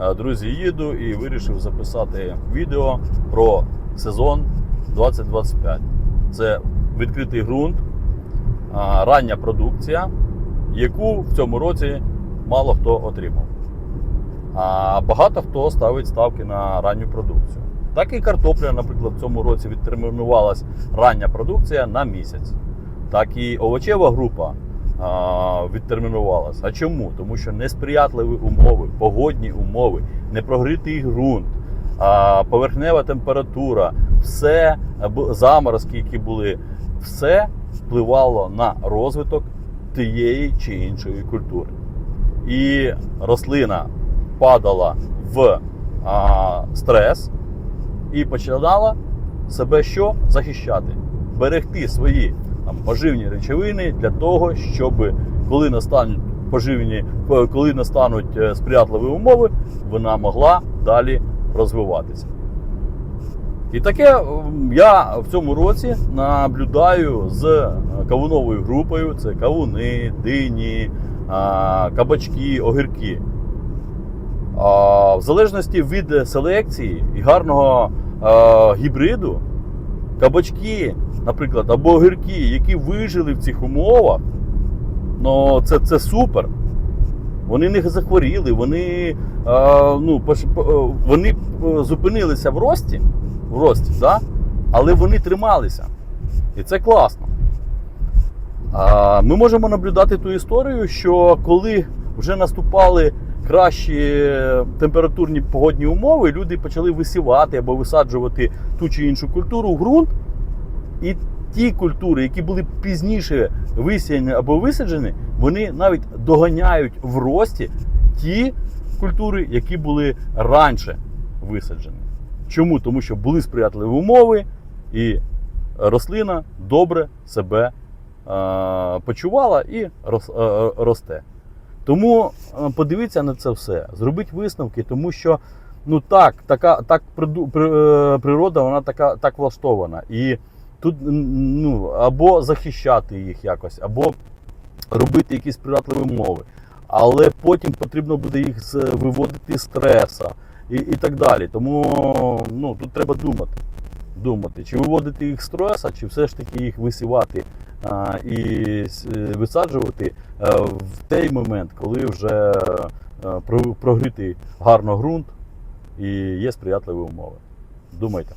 Е, Друзі, їду і вирішив записати відео про сезон 2025. Це відкритий ґрунт, рання продукція, яку в цьому році мало хто отримав. А багато хто ставить ставки на ранню продукцію. Так і картопля, наприклад, в цьому році відтермінувалась рання продукція на місяць. Так і овочева група відтермінувалась. А чому? Тому що несприятливі умови, погодні умови, непрогритий ґрунт, поверхнева температура, все заморозки, які були, все впливало на розвиток тієї чи іншої культури. І рослина падала в а, стрес і починала себе що захищати, берегти свої там, поживні речовини для того, щоб коли настануть поживні, коли настануть е, сприятливі умови, вона могла далі розвиватися. І таке я в цьому році наблюдаю з е, кавуновою групою: це кавуни, дині, кабачки, огірки. В залежності від селекції і гарного гібриду, кабачки, наприклад, або огірки, які вижили в цих умовах, ну це, це супер. Вони не захворіли, вони, а, ну, е, вони е, зупинилися в рості, в рості да? але вони трималися. І це класно. А, Ми можемо наблюдати ту історію, що коли вже наступали кращі температурні погодні умови, люди почали висівати або висаджувати ту чи іншу культуру в ґрунт. І ті культури, які були пізніше висіяні або висаджені, вони навіть доганяють в рості ті культури, які були раніше висаджені. Чому? Тому що були сприятливі умови, і рослина добре себе е, почувала і е, росте. Тому е, подивіться на це все, зробіть висновки, тому що ну так, така так е, природа вона така так влаштована. І тут ну, або захищати їх якось, або робити якісь сприятливі умови. Але потім потрібно буде їх виводити з стреса і, і так далі. Тому ну, тут треба думати. Думати, чи виводити їх з стреса, чи все ж таки їх висівати і е, висаджувати е, в той момент, коли вже е, про- прогрітий гарно ґрунт і є сприятливі умови. Думайте.